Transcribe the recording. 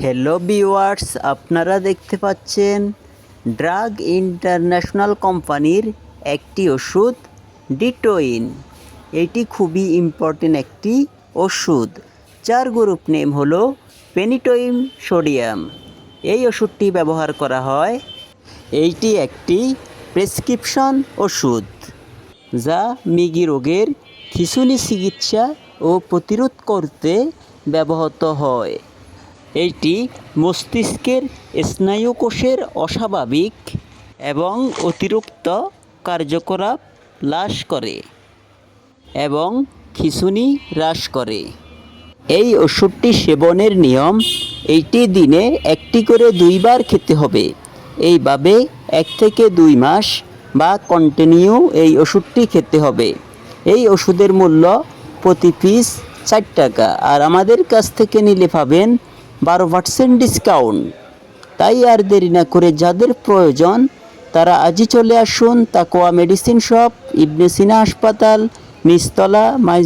Hello viewers আপনারা দেখতে পাচ্ছেন ড্রাগ ইন্টারন্যাশনাল কোম্পানির একটি ওষুধ ডিটোইন এটি খুবই ইম্পর্টেন্ট একটি ওষুধ, যার গ্রুপ নেম হলো পেনিটোইম সোডিয়াম এই ওষুধটি ব্যবহার করা হয়, এইটি একটি প্রেসক্রিপশন ওষুধ, যা মৃগী রোগের খিঁচুনি চিকিৎসা ও প্রতিরোধ করতে ব্যবহৃত হয়। এইটি মস্তিষ্কের স্নায়ুকোষের অস্বাভাবিক এবং অতিরিক্ত কার্যকলাপ হ্রাস করে এবং খিঁচুনি হ্রাস করে। এই ওষুধটি সেবনের নিয়ম, এইটি দিনে একটি করে দুইবার খেতে হবে। এইভাবে এক থেকে দুই মাস বা কন্টিনিউ এই ওষুধটি খেতে হবে। এই ওষুধের মূল্য প্রতি পিস চার টাকা। আর আমাদের কাছ থেকে নিলে পাবেন বারো পার্সেন্ট ডিসকাউন্ট তাই আর দেরি না করে যাদের প্রয়োজন, তারা আজই চলে আসুন তাকোয়া মেডিসিন শপ, ইবনে সিনা হাসপাতাল, নিচতলা, মাইজ